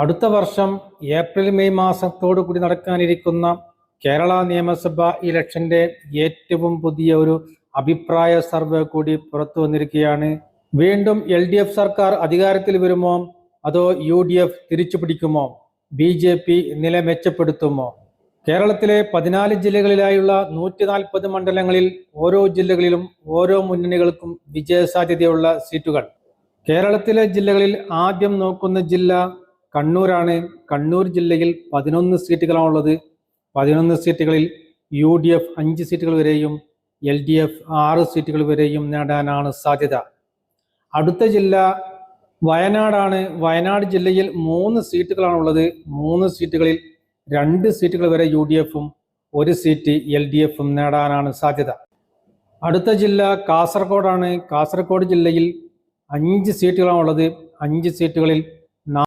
അടുത്ത വർഷം April May മാസത്തോടു കൂടി നടക്കാനിരിക്കുന്ന കേരള നിയമസഭ ഇലക്ഷന്റെ ഏറ്റവും പുതിയ ഒരു അഭിപ്രായ സർവേ കൂടി പുറത്തു വന്നിരിക്കുകയാണ്. വീണ്ടും എൽ ഡി എഫ് സർക്കാർ അധികാരത്തിൽ വരുമോ? അതോ യു ഡി എഫ് തിരിച്ചു പിടിക്കുമോ ബി ജെ പി നില മെച്ചപ്പെടുത്തുമോ? കേരളത്തിലെ പതിനാല് ജില്ലകളിലായുള്ള നൂറ്റി നാൽപ്പത് മണ്ഡലങ്ങളിൽ ഓരോ ജില്ലകളിലും ഓരോ മുന്നണികൾക്കും വിജയസാധ്യതയുള്ള സീറ്റുകൾ. കേരളത്തിലെ ജില്ലകളിൽ ആദ്യം നോക്കുന്ന ജില്ല കണ്ണൂരാണ്. കണ്ണൂർ ജില്ലയിൽ പതിനൊന്ന് സീറ്റുകളാണുള്ളത്. പതിനൊന്ന് സീറ്റുകളിൽ യു ഡി എഫ് അഞ്ച് സീറ്റുകൾ വരെയും എൽ ഡി എഫ് ആറ് സീറ്റുകൾ വരെയും നേടാനാണ് സാധ്യത. അടുത്ത ജില്ല വയനാടാണ്. വയനാട് ജില്ലയിൽ മൂന്ന് സീറ്റുകളാണുള്ളത്. മൂന്ന് സീറ്റുകളിൽ രണ്ട് സീറ്റുകൾ വരെ യു ഡി എഫും ഒരു സീറ്റ് എൽ ഡി എഫും നേടാനാണ് സാധ്യത. അടുത്ത ജില്ല കാസർഗോഡാണ്. കാസർഗോഡ് ജില്ലയിൽ അഞ്ച് സീറ്റുകളാണുള്ളത്. അഞ്ച് സീറ്റുകളിൽ